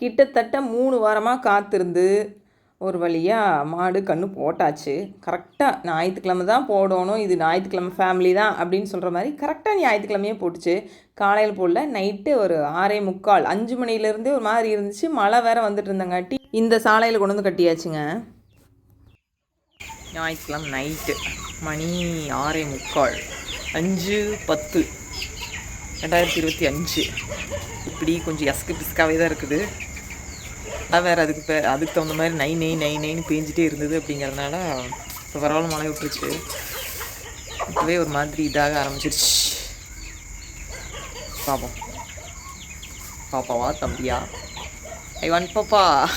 கிட்டத்தட்ட மூணு வாரமாக காத்திருந்து ஒரு வழியாக மாடு கன்று போட்டாச்சு. கரெக்டாக ஞாயிற்றுக்கிழமை தான் போடணும். இது ஞாயிற்றுக்கிழமை ஃபேமிலி தான் அப்படின்னு சொல்கிற மாதிரி கரெக்டாக ஞாயிற்றுக்கிழமையே போட்டுச்சு. காலையில் போடல நைட்டு ஒரு ஆறே முக்கால் அஞ்சு மணிலேருந்தே ஒரு மாதிரி இருந்துச்சு. மழை வேறு வந்துட்டு இருந்தங்காட்டி இந்த சாலையில் கொண்டு வந்து கட்டியாச்சுங்க. ஞாயிற்றுக்கிழமை நைட்டு மணி ஆறே முக்கால் அஞ்சு பத்து. ரெண்டாயிரத்தி இருபத்தி அஞ்சு. இப்படி கொஞ்சம் எஸ்கு பிஸ்காவே தான் இருக்குது. அதான் வேறு அதுக்கு இப்போ அதுக்கு தகுந்த மாதிரி நை நெய் நை நைன்னு பேஞ்சிட்டே இருந்தது அப்படிங்கிறதுனால இப்போ பரவாயில்ல மழை விட்டுருச்சு. இப்போவே ஒரு மாதிரி இதாக ஆரம்பிச்சிருச்சு. பாப்போம். பாப்பாவா தம்பியா? ஐ ஒன் பாப்பா.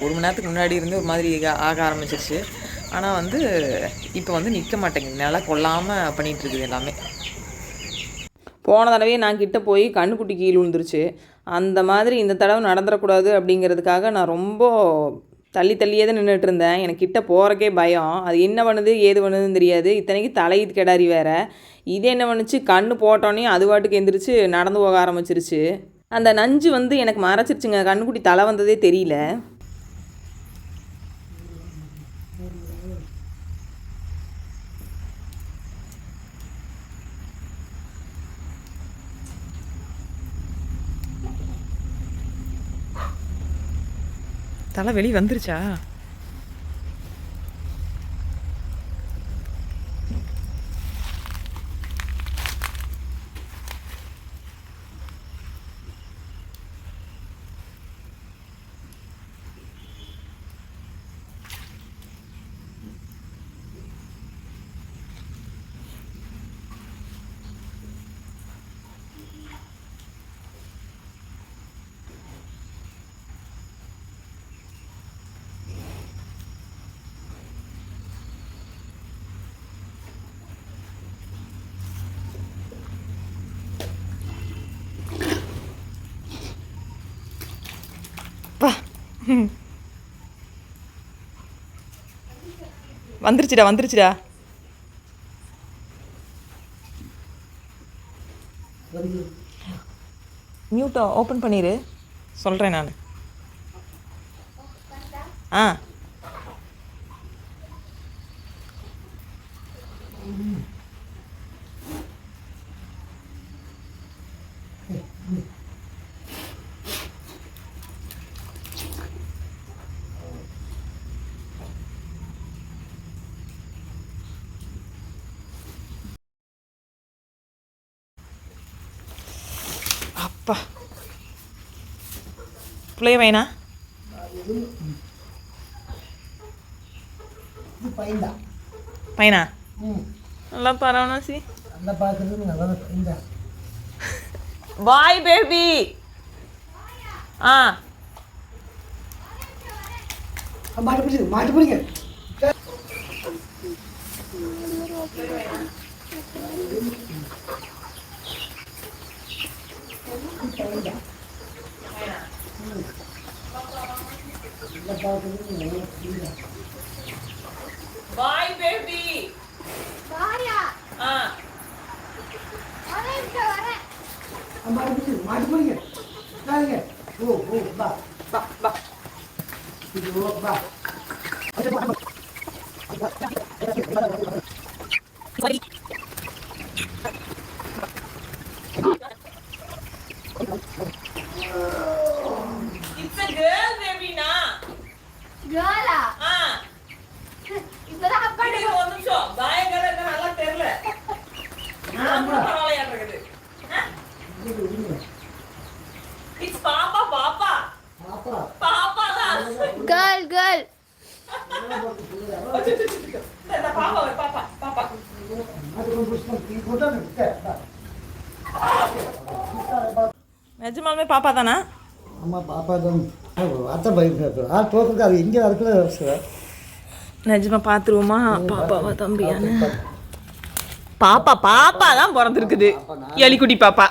ஒரு மணி நேரத்துக்கு முன்னாடி இருந்து ஒரு மாதிரி ஆக- ஆரம்பிச்சிருச்சு. ஆனால் வந்து இப்போ வந்து நிற்க மாட்டேங்குது. நல்லா கொல்லாமல் பண்ணிகிட்ருக்குது எல்லாமே. போன தடவையே நான் கிட்டே போய் கண்ணுக்குட்டி கீழ் விழுந்துருச்சு. அந்த மாதிரி இந்த தடவை நடந்துடக்கூடாது அப்படிங்கிறதுக்காக நான் ரொம்ப தள்ளி தள்ளியே தான் நின்றுட்டு இருந்தேன். எனக்கு கிட்ட போகிறக்கே பயம். அது என்ன பண்ணுது ஏது பண்ணுதுன்னு தெரியாது. இத்தனைக்கு தலையீது கெடாரி வேறு. இது என்ன பண்ணுச்சு கண்ணு போட்டோன்னே அது வாட்டுக்கு எந்திரிச்சு நடந்து போக ஆரம்பிச்சிருச்சு. அந்த நஞ்சு வந்து எனக்கு மறைச்சிருச்சுங்க. கண்ணுக்குட்டி தலை வந்ததே தெரியல. தலை வெளியே வந்துருச்சா? வந்துருச்சுடா வந்துருச்சுடா. மியூட்டை ஓப்பன் பண்ணிடு சொல்கிறேன் நான். ஆ. பையனா இது பையன்தான் பையனா நல்லா பரவாயில்ல சி பாய் பேபி ஆ மாட்டு பிடிச்சி மாட்டு பிடிங்க. நிஜமாலுமே பாப்பா தானா? ஆமாம் பாப்பா தான். அத்தை பயப்படுறாரு ஆள் போக்குறது அது எங்கே அதுக்குள்ள நிஜமா பார்த்துருவோமா பாப்பாவா தம்பியான. பாப்பா பாப்பா. தான் பிறந்திருக்குது. எலிக்குடி பாப்பா.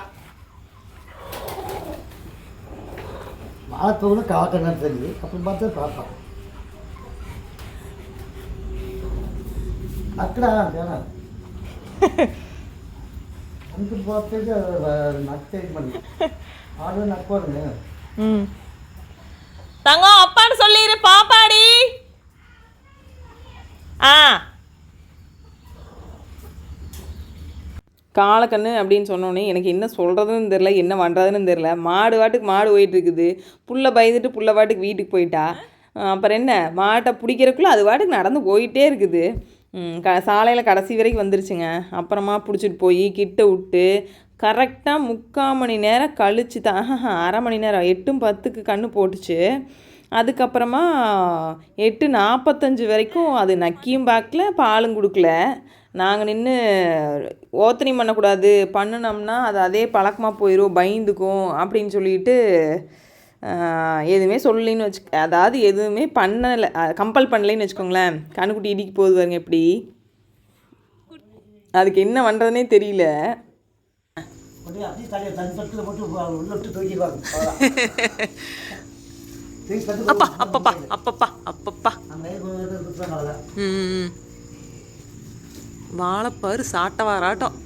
பார்த்தவங்களும் காக்கணும் தெரிஞ்சு அப்புறம் பார்த்து பாப்பா. அக்கடா வேணாம். அங்கே பார்த்துட்டு நக்கை பண்ணு. நக்கோருங்க ம். தங்கம் அப்பான்னு சொல்லிடு பாப்பாடி. ஆ. காலக்கண்ணு அப்படின்னு சொன்னோன்னே எனக்கு என்ன சொல்கிறதுன்னு தெரில என்ன பண்ணுறதுன்னு தெரில மாடு வாட்டுக்கு மாடு போயிட்டுருக்குது. புள்ள பயந்துட்டு புள்ள வாட்டுக்கு வீட்டுக்கு போயிட்டா. அப்புறம் என்ன? மாட்டை பிடிக்கிறக்குள்ளே அது வாட்டுக்கு நடந்து போயிட்டே இருக்குது. க சாலையில் கடைசி வரைக்கும் வந்துருச்சுங்க. அப்புறமா பிடிச்சிட்டு போய் கிட்ட விட்டு கரெக்டாக முக்கால் மணி நேரம் கழிச்சு தான் ஆஹா, அரை மணி நேரம் எட்டும் பத்துக்கு கண்ணு போட்டுச்சு. அதுக்கப்புறமா எட்டு நாற்பத்தஞ்சு வரைக்கும் அது நக்கியும் பார்க்கல பாலும் கொடுக்கல. நாங்கள் நின்று ஓத்தனையும் பண்ணக்கூடாது பண்ணுனோம்னா அது அதே பழக்கமாக போயிடும் பயந்துக்கும் அப்படின்னு சொல்லிட்டு எதுவுமே சொல்லலைன்னு வச்சு அதாவது எதுவுமே பண்ணலை கம்பல் பண்ணலைன்னு வச்சுக்கோங்களேன் கண்ணுக்குட்டி இடிக்கு போகுது பாருங்க எப்படி அதுக்கு என்ன பண்ணுறதுனே தெரியல அப்படியே அப்படியே தலையை தன் பக்கத்தில் போட்டு உள்ள விட்டு தூக்கிடுவாங்க அவ்வளோதான். தூக்கி பத்து அப்பா அப்பப்பா அப்பப்பா அப்பப்பா நம்ம ஏன் கொஞ்சம் நேரம் விட்டுறாங்க அவ்வளோதான். ம் வாழைப்பாரு சாட்ட வாராட்டம்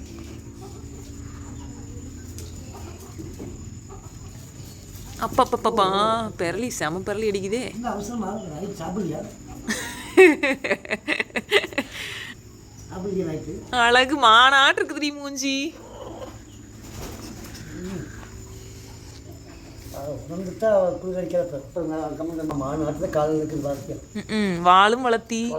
அப்பப்பப்பப்பா பெரளி செம பெரளி அடிக்குதே. அழகு மூஞ்சி. காலையில் இருக்குது பாக்கியம் ம் வாழும் வளர்த்தி.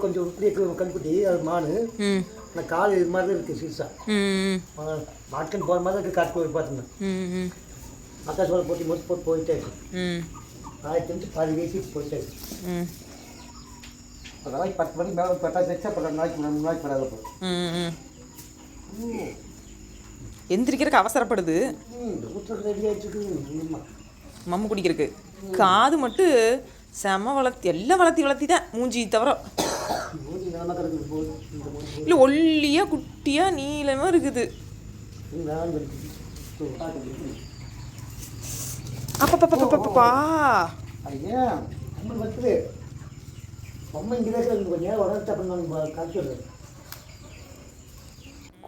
கொஞ்சம் கண்குட்டி அது மாடு ஆனால் கால் இது மாதிரி தான் இருக்குது சீசா. ம் மாட்கன் போகிற மாதிரி இருக்குது காட்டு கோயில் ம் மக்கா சோளை போட்டு மொத்து போட்டு போயிட்டே இருக்கு. ம். ஆயிரத்தி அஞ்சு பாதி வீசி போயிட்டே இருக்கு. ம். ஒரு நாளைக்கு பத்து மணிக்கு மேலே பட்டாச்சு வச்சு ரெண்டு நாளைக்கு மூணு நாளைக்கு வராது போகும். எந்திரிக்கிறதுக்கு அவசரப்படுது. இந்த மம்மு குடிக்கிறதுக்கு. காது மட்டும் செம வளர்த்தி எல்லாம் வளர்த்தி வளர்த்தி தான் மூஞ்சி தவிர. இல்லை ஒல்லியாக குட்டியாக நீளமாக இருக்குது. நான் கொஞ்சம் நேரம்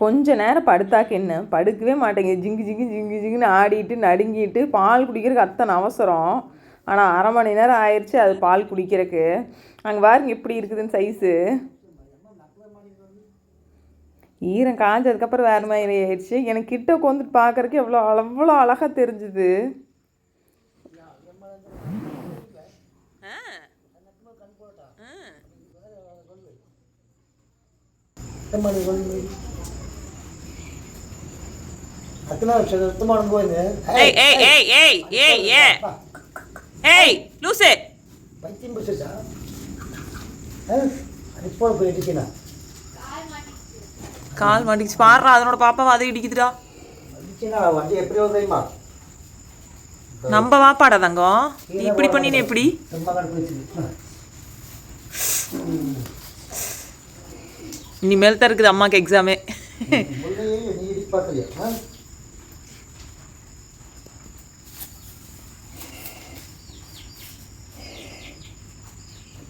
கொஞ்ச நேரம் படுத்தாக்க என்ன? படுக்கவே மாட்டேங்குது. ஜிங்கு ஜிங்கு ஜிங்கு ஜிங்குன்னு ஆடிட்டு நடுங்கிட்டு பால் குடிக்கிறதுக்கு அத்தனை அவசரம். ஆனால் அரை மணி நேரம் ஆயிடுச்சு அது பால் குடிக்கிறதுக்கு. அங்கே பாருங்க எப்படி இருக்குதுன்னு சைஸு ஈரம் காஞ்சதுக்கப்புறம் வேறு மாதிரி ஆயிடுச்சு எனக்கு கிட்ட உட்காந்துட்டு பார்க்கறதுக்கு எவ்வளோ அவ்வளோ அழகாக தெரிஞ்சுது. அத்தனை சுத்தமான ஏய் ஏய் ஏய் ஏய் ஏய் ஏ ஏய் லூசே. பைத்தியம் பிடிச்சா இப்போ போய் இருக்கீங்களா கால் மாட்டிக்கிச்சு பாடுறா அதனோட பாப்பாவை அதை இடிக்குதுடா. வந்துச்சுன்னா வண்டி எப்படி வருது தெரியுமா? நம்ம வாப்பாடா தங்கம். நீ இப்படி பண்ணினே எப்படி? இனிமேல் தான் இருக்குது அம்மாக்கு எக்ஸாமே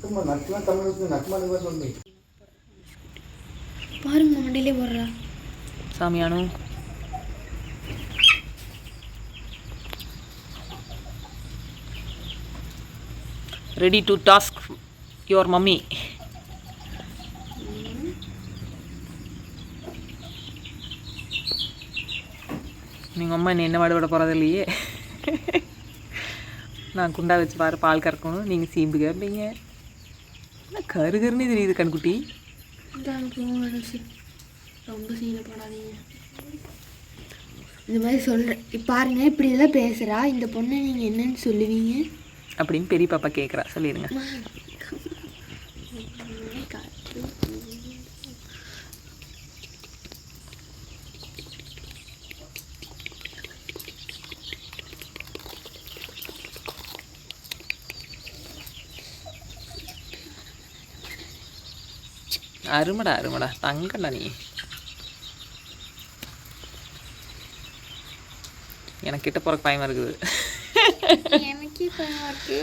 நீ? சும்மா நட்டுலாம் தமிழுக்கு நட்டுமான சொல்லி பாருங்க மண்டையிலே போடுறா சாமியானு ready to task your mummy நீங்கள் அம்மா என்ன என்ன பாடுபட போகிறது இல்லையே நான் குண்டா வச்சு பாரு பால் கறக்கணும் நீங்கள் சீம்பு கேட்பீங்க என்ன கரு கருன்னு தெரியுது கண்குட்டி. ரொம்ப சீனை போடாதீங்க. இந்த மாதிரி சொல்கிறேன் பாருங்க இப்படி எல்லாம் பேசுகிறா இந்த பொண்ணை நீங்கள் என்னன்னு சொல்லுவீங்க? அப்படின்னு பெரிய பாப்பா கேட்குறா சொல்லிடுங்க அருமடா அருமடா தங்கடா நீ எனக்கு கிட்ட போகிறக்கு பயமாக இருக்குது எனக்கே பயமாக இருக்கு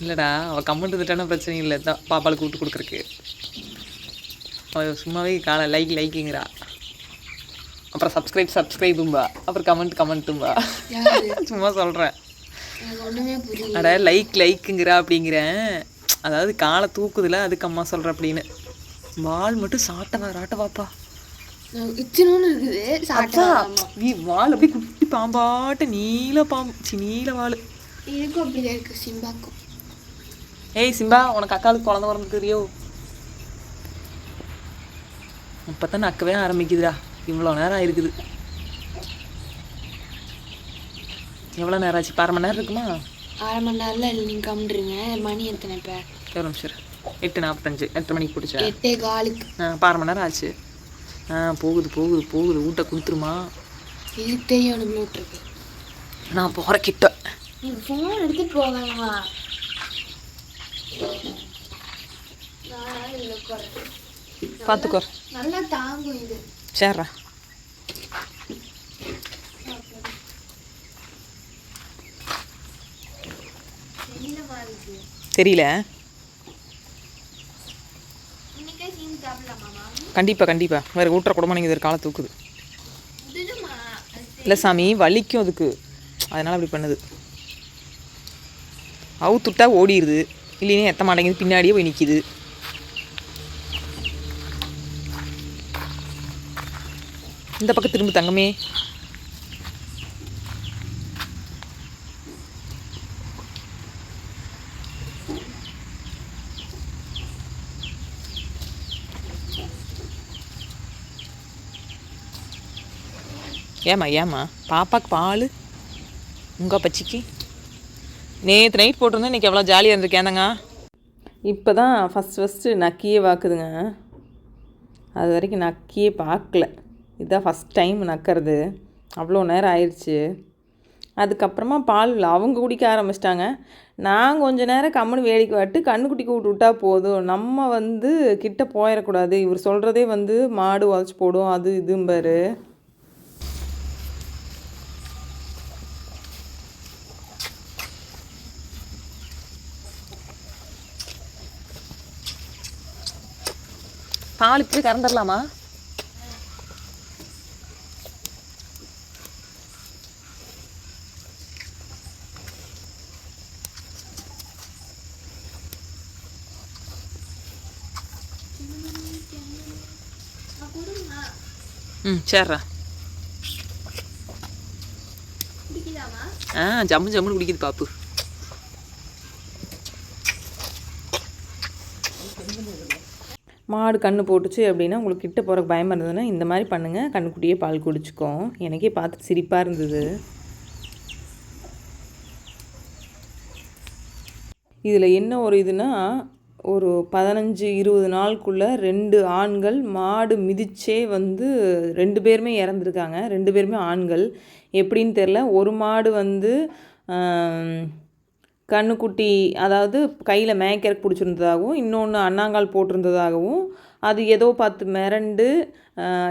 இல்லைடா அவள் கம்மெண்ட் இருந்துட்டான பிரச்சனை இல்லை தான் பாப்பாளுக்கு கூப்பிட்டு கொடுக்குறக்கு அவள் சும்மாவே காலை லைக் லைக்குங்கிறா அப்புறம் சப்ஸ்கிரைப் சப்ஸ்கிரைபும்பா அப்புறம் கமெண்ட் கமெண்ட்டும்பா சும்மா சொல்கிறேன் அட லைக் லைக்குங்கிறா அப்படிங்கிறேன் அதாவது காலை தூக்குதுல அதுக்கு அம்மா சொல்கிற அப்படின்னு வால் மட்டும் சாட்டவா ராட்டவாப்பா. இச்சினு இருக்குது. சாப்பிட்டா நீ வால் அப்படியே குட்டி பாம்பாட்ட நீல பாம்பு சி நீல வால். எனக்கும் அப்படிதான் இருக்கு சிம்பாக்கும். ஏய் சிம்பா உனக்கு அக்காளுக்கு குழந்தை பிறந்து தெரிയോ இப்போ தான் நக்கவே ஆரம்பிக்குதுடா. இவ்வளோ நேரம் ஆயிருக்குது. எவ்வளோ நேரம் ஆச்சு? அரை மணி நேரம் இருக்குமா? அரை மணி நேரம்ல நீங்கள் கம்முன்றீங்க மணி எத்தனை இப்போ? ஒரு நிமிஷம். எட்டு நாற்பத்தஞ்சு எட்டு மணிக்கு பிடிச்சா எட்டே காலுக்கு. அரை மணி நேரம் ஆச்சு. ஆ போகுது போகுது போகுது. ஊட்ட கொடுத்துருமா? நான் போகிற கிட்ட ஃபோன் எடுத்துட்டு போகலாமா பார்த்துக்கோ நல்லா தாங்கும் இது. சேர்றா. தெரியல. கண்டிப்பாக கண்டிப்பாக வேறு ஊட்டுற கூடமா நீங்கள் இது காலை தூக்குது. இல்லை சாமி வலிக்கும் அதுக்கு. அதனால் அப்படி பண்ணுது. அவுத்துட்டா ஓடிடுது இல்லைன்னா எத்த மாட்டேங்குது. பின்னாடியே போய் நிற்கிது இந்த பக்கம் திரும்ப தங்கமே. ஏம்மா ஏம்மா? பாப்பாக்கு பால்? உங்கள் பச்சிக்கு நேற்று நைட் போட்டிருந்தேன் இன்றைக்கி எவ்வளோ ஜாலியாக இருந்திருக்கேனுங்க இப்போ தான் ஃபஸ்ட் ஃபஸ்ட்டு நக்கியே பார்க்குதுங்க அது வரைக்கும் நக்கியே பார்க்கல இதுதான் ஃபஸ்ட் டைம் நக்கிறது. அவ்வளோ நேரம் ஆயிடுச்சு அதுக்கப்புறமா பால் அவங்க குடிக்க ஆரம்பிச்சிட்டாங்க. நான் கொஞ்ச நேரம் கம்முன்னு வேடிக்கை வாட்டு கண்ணுக்குட்டிக்கு விட்டு விட்டா போதும். நம்ம வந்து கிட்ட போயிடக்கூடாது. இவர் சொல்கிறதே வந்து மாடு உதச்சி போடும் அது இதும்பாரு. நாலு இப்படி கறந்துடலாமா ம் சரிடா ஆ ஜம்மு ஜம்முன்னு குடிக்குது பாப்பு. மாடு கண்ணு போட்டுச்சு அப்படின்னா உங்களுக்கு கிட்ட போகிற பயமாக இருந்ததுன்னா இந்த மாதிரி பண்ணுங்கள் கண்ணுக்குட்டியே பால் குடிச்சுக்கும் எனக்கே பார்த்து சிரிப்பாக இருந்தது. இதில் என்ன ஒரு இதுனா ஒரு பதினஞ்சு இருபது நாளுக்குள்ளே ரெண்டு ஆண்கள் மாடு மிதிச்சே வந்து ரெண்டு பேருமே இறந்துருக்காங்க. ரெண்டு பேருமே ஆண்கள். எப்படின்னு தெரில ஒரு மாடு வந்து கண்ணுக்குட்டி அதாவது கையில் மேய்க்கறக்கு பிடிச்சிருந்ததாகவும் இன்னொன்று அண்ணாங்கால் போட்டிருந்ததாகவும் அது ஏதோ பார்த்து மிரண்டு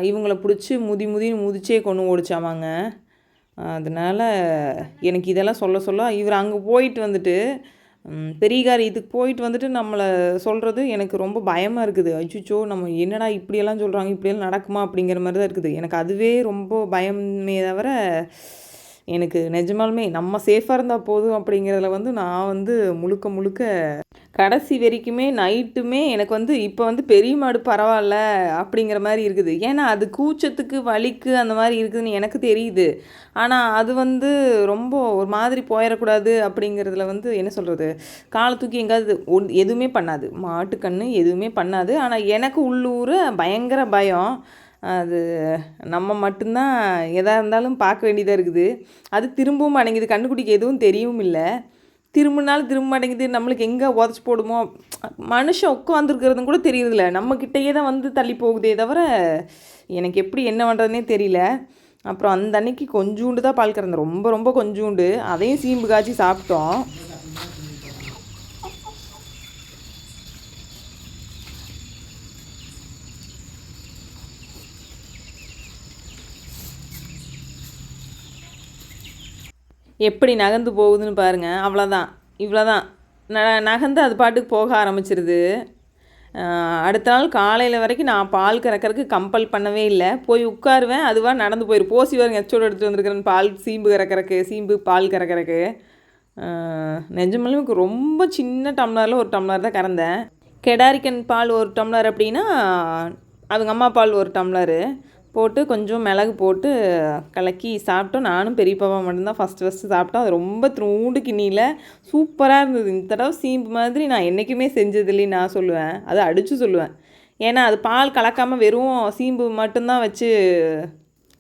இவங்கள பிடிச்சி முதி முதின்னு முதிச்சே கொண்டு ஓடிச்சாமாங்க. அதனால் எனக்கு இதெல்லாம் சொல்ல சொல்ல இவர் அங்கே போயிட்டு வந்துட்டு பெரியகாரி இதுக்கு போயிட்டு வந்துட்டு நம்மளை சொல்கிறது எனக்கு ரொம்ப பயமாக இருக்குது. அச்சுச்சோ நம்ம என்னடா இப்படியெல்லாம் சொல்கிறாங்க இப்படியெல்லாம் நடக்குமா அப்படிங்கிற மாதிரி தான் இருக்குது. எனக்கு அதுவே ரொம்ப பயமே தவிர எனக்கு நிஜமாலுமே நம்ம சேஃபாக இருந்தால் போதும் அப்படிங்கிறதுல வந்து நான் வந்து முழுக்க முழுக்க கடைசி வரைக்குமே நைட்டுமே எனக்கு வந்து இப்போ வந்து பெரிய மாடு பரவாயில்ல அப்படிங்கிற மாதிரி இருக்குது. ஏன்னா அது கூச்சத்துக்கு வலிக்கு அந்த மாதிரி இருக்குதுன்னு எனக்கு தெரியுது. ஆனால் அது வந்து ரொம்ப ஒரு மாதிரி போயிடக்கூடாது அப்படிங்கிறதுல வந்து என்ன சொல்கிறது காலை தூக்கி எங்காவது ஒன் எதுவுமே பண்ணாது. மாட்டுக்கண்ணு எதுவுமே பண்ணாது. ஆனால் எனக்கு உள்ளூர பயங்கர பயம். அது நம்ம மட்டும்தான் எதாக இருந்தாலும் பார்க்க வேண்டியதாக இருக்குது. அது திரும்பவும் மாட்டேங்குது கண்ணுக்குட்டிக்கு எதுவும் தெரியவும் இல்லை. திரும்பினாலும் திரும்ப மாட்டேங்குது. நம்மளுக்கு எங்கே உதச்சி போடுமோ? மனுஷன் உட்காந்துருக்கிறதும் கூட தெரியறதில்ல. நம்மக்கிட்டேயே தான் வந்து தள்ளி போகுதே தவிர எனக்கு எப்படி என்ன பண்ணுறதுனே தெரியல. அப்புறம் அந்த அன்னைக்கு கொஞ்சூண்டு தான் பால் கறந்தேன். ரொம்ப ரொம்ப கொஞ்சூண்டு. அதையும் சீம்பு காய்ச்சி சாப்பிட்டோம். எப்படி நகர்ந்து போகுதுன்னு பாருங்கள் அவ்வளோதான் இவ்வளோதான் ந நகர்ந்து அது பாட்டுக்கு போக ஆரம்பிச்சிருது. அடுத்த நாள் காலையில் வரைக்கும் நான் பால் கறக்கறதுக்கு கம்பல் பண்ணவே இல்லை. போய் உட்காருவேன். அதுவாக நடந்து போயிடும் போசி வரும் எச்சோடு எடுத்துகிட்டு வந்திருக்கிறேன் பால் சீம்பு கறக்கறக்கு சீம்பு பால் கறக்கிறக்கு. நிஜமாலுமே ரொம்ப சின்ன டம்ளரில் ஒரு டம்ளர் தான் கறந்தேன். கெடாரிக்கன் பால் ஒரு டம்ளர் அப்படின்னா அவங்க அம்மா பால் ஒரு டம்ளரு. போட்டு கொஞ்சம் மிளகு போட்டு கலக்கி சாப்பிட்டோம். நானும் பெரியப்பாப்பா மட்டும்தான் ஃபஸ்ட்டு ஃபஸ்ட்டு சாப்பிட்டோம். அது ரொம்ப த்ரூண்டு கிண்ணியில் சூப்பராக இருந்தது. இந்த தடவை சீம்பு மாதிரி நான் என்றைக்குமே செஞ்சதில்லைன்னு நான் சொல்லுவேன். அதை அடித்து சொல்லுவேன். ஏன்னா அது பால் கலக்காமல் வெறும் சீம்பு மட்டும்தான் வச்சு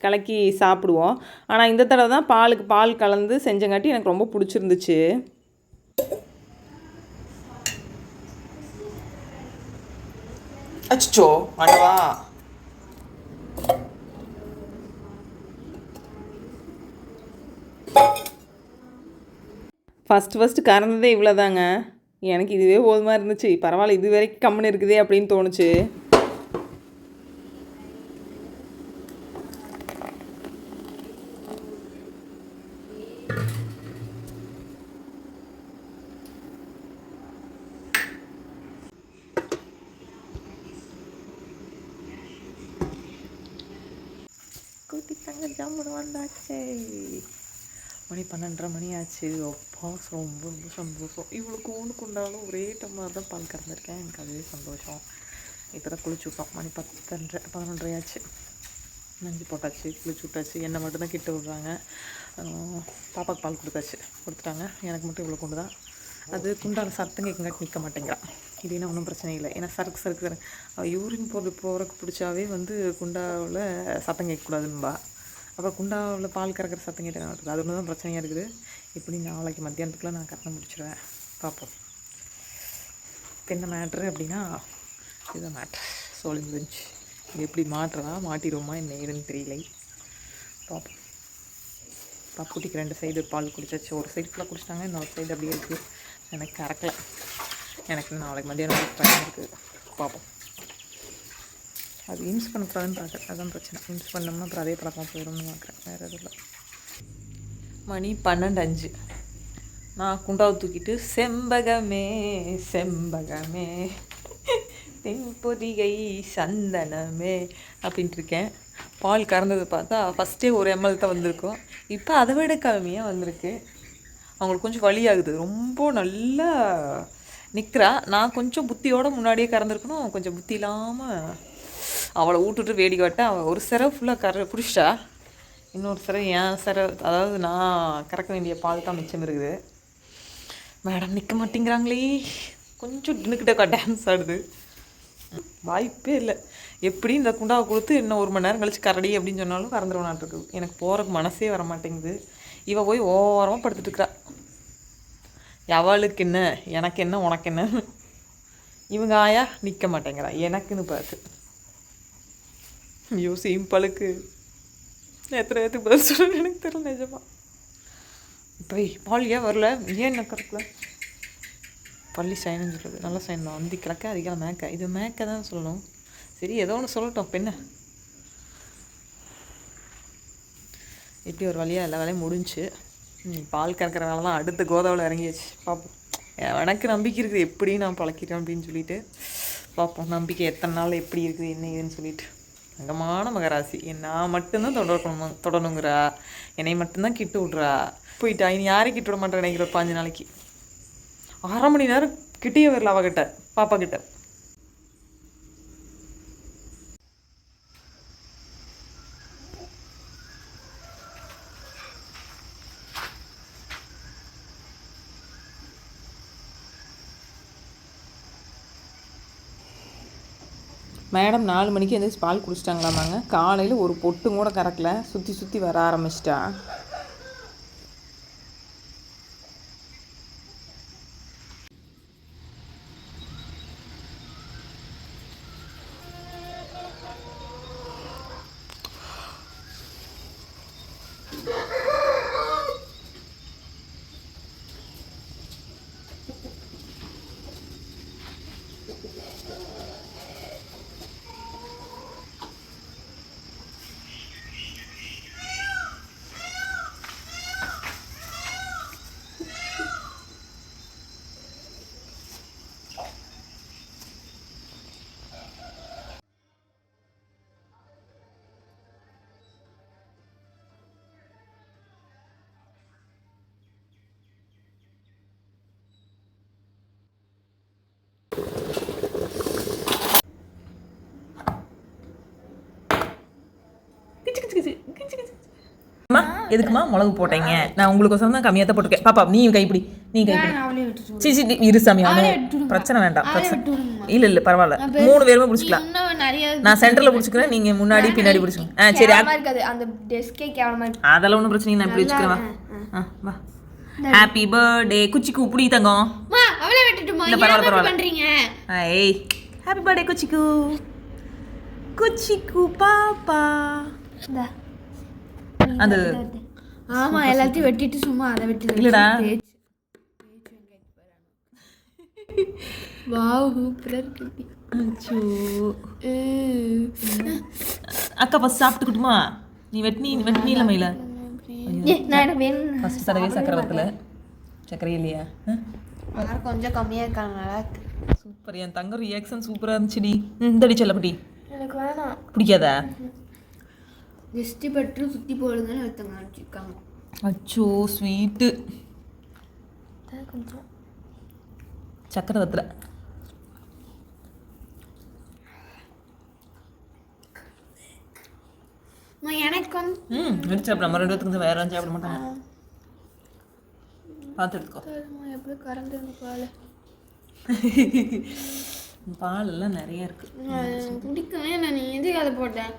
கலக்கி சாப்பிடுவோம். ஆனால் இந்த தடவை தான் பாலுக்கு பால் கலந்து செஞ்சங்காட்டி எனக்கு ரொம்ப பிடிச்சிருந்துச்சு. அச்சோ ஆண்டவா ஃபஸ்ட்டு ஃபஸ்ட்டு கறந்ததே இவ்வளோதாங்க எனக்கு இதுவே போதுமா இருந்துச்சு. பரவாயில்ல இது வரைக்கும் கம்முன்னு இருக்குதே அப்படின்னு தோணுச்சு கூட்டி தங்க ஜாமுன் வந்தாச்சு மணி பன்னெண்டரை மணி ஆச்சு. அப்பா ரொம்ப ரொம்ப சந்தோஷம். இவ்வளோ கூண்டு கொண்டாலும் ஒரே டம்ளர் தான் பால் கறந்துருக்கேன். எனக்கு அதுவே சந்தோஷம். இப்போ தான் குளிச்சு விட்டோம். மணி பத்தன்றரை பதினொன்றரை ஆச்சு. நஞ்சு போட்டாச்சு குளிச்சு விட்டாச்சு. என்னை மட்டும்தான் கிட்ட விட்றாங்க. பாப்பாவுக்கு பாப்பாக்கு பால் கொடுத்தாச்சு. கொடுத்துட்டாங்க. எனக்கு மட்டும் இவ்வளோ கொண்டு தான். அது குண்டான சத்தம் கேட்கங்காட்டி நிற்க மாட்டேங்கிறான் இதுனா ஒன்றும் பிரச்சனை இல்லை. ஏன்னா சறுக்கு சறுக்கு யூரின் போகிறது போகிறக்கு பிடிச்சாவே வந்து குண்டாவில் சத்தம் கேட்கக்கூடாதுன்பா. அப்புறம் குண்டாவில் பால் கறக்கிற சத்தம் கேட்டு இருக்குது அது ஒன்று தான் பிரச்சனையாக இருக்குது இப்படி நாளைக்கு மத்தியானத்துக்குள்ள நான் கறந்து முடிச்சிடுவேன் பார்ப்போம் இப்போ என்ன மேட்ரு அப்படின்னா இதுதான் மேட்ரு சோழி முடிஞ்சு இது எப்படி மாட்டுறதா மாட்டிடுவோமா என்ன ஏதுன்னு தெரியலை. பார்ப்போம் பப்புட்டிக்கு ரெண்டு சைடு பால் குடிச்சாச்சு. ஒரு சைடு ஃபுல்லாக குடிச்சிட்டாங்க இன்னொரு சைடு அப்படியே இருக்குது எனக்கு கறக்கலை. எனக்கு நாளைக்கு மத்தியானம் டைம் இருக்குது பார்ப்போம் அது யூஸ் பண்ணக்கூடாதுன்னு பார்க்குறேன் அதுதான் பிரச்சனை. யூஸ் பண்ணோம்னா அப்புறம் அதே பழக்கம் போயிடும்னு பார்க்குறேன் வேறு எதுவும் இல்லை. மணி பன்னெண்டு அஞ்சு. நான் குண்டாவை தூக்கிட்டு செம்பகமே செம்பகமே தென்பொதிகை சந்தனமே அப்படின்ட்டு இருக்கேன். பால் கறந்தது பார்த்தா ஃபஸ்ட்டே ஒரு எம்எல் தான் வந்திருக்கும். இப்போ அதை விட கம்மியாக வந்திருக்கு. அவங்களுக்கு கொஞ்சம் வலியாகுது ரொம்ப நல்லா நிற்கிறா நான் கொஞ்சம் புத்தியோட முன்னாடியே கறந்துருக்கணும். கொஞ்சம் புத்தி இல்லாமல் அவளை விட்டுட்டு வேடிக்கை விட்டேன் அவள் ஒரு சிறை ஃபுல்லாக கர பிடிச்சிட்டா. இன்னொரு சிறை ஏன் சிறை அதாவது நான் கறக்க வேண்டிய பால் தான் மிச்சம் இருக்குது. மேடம் நிற்க மாட்டேங்கிறாங்களே. கொஞ்சம் நின்றுக்கிட்டக்கா டான்ஸ் ஆடுது. வாய்ப்பே இல்லை. எப்படி இந்த குண்டாவை கொடுத்து இன்னும் ஒரு மணி நேரம் கழிச்சு கரடி அப்படின்னு சொன்னாலும் கறந்துருவனாட்டு இருக்குது எனக்கு போகிறக்கு மனசே வர மாட்டேங்குது. இவள் போய் ஓரமாக படுத்துட்டு இருக்கிறா அவளுக்கு என்ன? எனக்கு என்ன? உனக்கு என்ன இவங்க ஆயா நிற்க மாட்டேங்கிறா. எனக்குன்னு பார்த்து ஐயோ சிம்பிளுக்கு. எத்தனை பேத்துக்கு பதில் சொல்ல எனக்கு தெரியல நிஜமா. இப்போ பால் ஏன் வரல? ஏன் என்ன கறக்கல? பள்ளி சைனுன்னு சொல்கிறது நல்ல சைன் தான். வந்து கிழக்க அதிகம் மேக்க. இது மேக்க தான் சொல்லணும். சரி ஏதோ ஒன்று சொல்லட்டும். பெண்ணை இப்படி ஒரு வழியாக எல்லா வேலையும் முடிஞ்சு ம், பால் கறக்கிற வேலை தான் அடுத்த கோதாவில் இறங்கியாச்சு. பார்ப்போம் எனக்கு நம்பிக்கை இருக்குது. எப்படி நான் பழக்கிறேன் அப்படின்னு சொல்லிட்டு பார்ப்போம் நம்பிக்கை எத்தனை நாள் எப்படி இருக்குது என்ன ஏதுன்னு சொல்லிட்டு. தங்கமான மகராசி. நான் மட்டும்தான் தொடரணும் தொடணுங்கிறா. என்னை மட்டும்தான் கிட்டு விட்றா. போயிட்டா. இனி யாரையும் கிட்ட விட மாட்டேன் நினைக்கிற ஒரு பாஞ்சு நாளைக்கு. அரை மணி நேரம் கிட்டே வரல அவகிட்ட பாப்பா கிட்ட மேடம் நாலு மணிக்கு எந்திரிச்சு பால் குடிச்சிட்டாங்களாமாங்க. காலையில் ஒரு பொட்டும் கூட கறக்கல. சுற்றி சுற்றி வர ஆரம்பிச்சிட்டா. எதுக்குமா மிளகு போட்டீங்க? நான் உங்களுக்கோசரம் தான் கம்மியாக தான் போட்டிருக்கேன். பாப்பா நீ கைப்பிடி நீ கைப்பிடி. சி சி இரு சாமி அவன் பிரச்சனை வேண்டாம் பிரச்சனை. இல்லை இல்லை பரவாயில்ல. மூணு பேருமே பிடிச்சிக்கலாம். நான் சென்டரில் பிடிச்சிக்கிறேன் நீங்கள் முன்னாடி பின்னாடி பிடிச்சிக்கோங்க ஆ சரி அதெல்லாம் ஒன்றும் பிரச்சனை நான் இப்படி வச்சுக்கிறேன் வா. ஆ வா. ஹாப்பி பர்த்டே குச்சிக்கு இப்படி தங்கம். அவளே விட்டுட்டுமா? இல்ல, பரவாயில்ல, பரவாயில்ல. பண்றீங்க? ஏய். ஹாப்பி பர்த்டே குச்சிக்கு குச்சிக்கு பாப்பா. அந்த ஆமா எல்லாத்தையும் வெட்டிட்டு சும்மா அதை வெட்டி இல்லடா. வாவ் சூப்பரா இருக்கு. அச்சோ. அக்கா ஃபஸ்ட் சாப்பிட்டுக்கிட்டுமா? நீ வெட்னி வெட்னி இல்லை மயில? ஃபஸ்ட் தடவை சக்கரை வத்தல சக்கரை இல்லையா? கொஞ்சம் கம்மியா இருக்காங்க சூப்பர் என் தங்க ரியாக்ஷன் சூப்பராக இருந்துச்சுடி. செல்லப்பட்டி. எனக்கு வேணாம். பிடிக்காதா? திருஷ்டி பட்டு சுத்தி போடுங்கன்னு ஒருத்தவங்க அனுப்பிச்சிருக்காங்க அச்சோ ஸ்வீட்டு கொஞ்சம் சக்கரை வத்தல எனக்கு வந்து ம் எடுத்து சாப்பிட நம்ம ரெண்டு பேத்துக்கு வேற சாப்பிட மாட்டாங்க பார்த்து எடுத்துக்கோ எப்படி கறந்து பால் பால் எல்லாம் நிறைய இருக்கு பிடிக்கவே நான் நீ எதுக்கு அதை போட்டேன்